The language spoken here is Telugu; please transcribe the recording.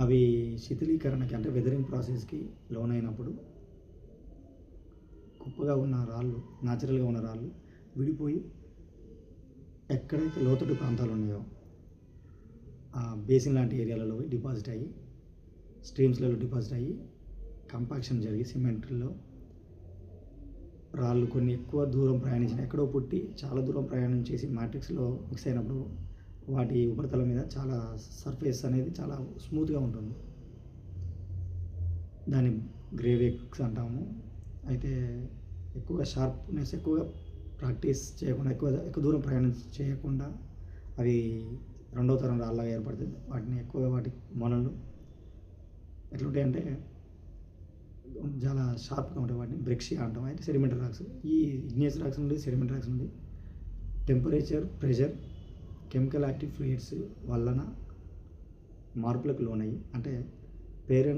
అవి శిథిలీకరణకి అంటే వెదరింగ్ ప్రాసెస్కి లోనైనప్పుడు కుప్పగా ఉన్న రాళ్ళు న్యాచురల్గా ఉన్న రాళ్ళు విడిపోయి ఎక్కడైతే లోతట్టు ప్రాంతాలు ఉన్నాయో ఆ బేసిన్ లాంటి ఏరియాలలో డిపాజిట్ అయ్యి స్ట్రీమ్స్లలో డిపాజిట్ అయ్యి కంపాక్షన్ జరిగి సిమెంట్లో రాళ్ళు కొన్ని ఎక్కువ దూరం ప్రయాణించిన ఎక్కడో పుట్టి చాలా దూరం ప్రయాణం చేసి మ్యాట్రిక్స్లో మిక్స్ అయినప్పుడు వాటి ఉపరితలం మీద చాలా సర్ఫేస్ అనేది చాలా స్మూత్గా ఉంటుంది. దాన్ని గ్రేవెక్స్ అంటాము. అయితే ఎక్కువగా షార్ప్నెస్ ఎక్కువగా ప్రాక్టీస్ చేయకుండా ఎక్కువ ఎక్కువ దూరం ప్రయాణం చేయకుండా అవి రెండవ తరం రాళ్ళగా ఏర్పడుతుంది వాటిని ఎక్కువగా వాటి మొనలు ఎట్లుంటాయంటే చాలా షార్ప్గా ఉంటాయి. వాటిని బ్రిక్షి అంటాం అయితే సెడిమెంటరీ రాక్స్ ఈ ఇగ్నియస్ రాక్స్ నుండి సెడిమెంటరీ రాక్స్ నుండి temperature pressure chemical active fluids వలన మార్పులకు లోనయ్యి అంటే పేరెంట్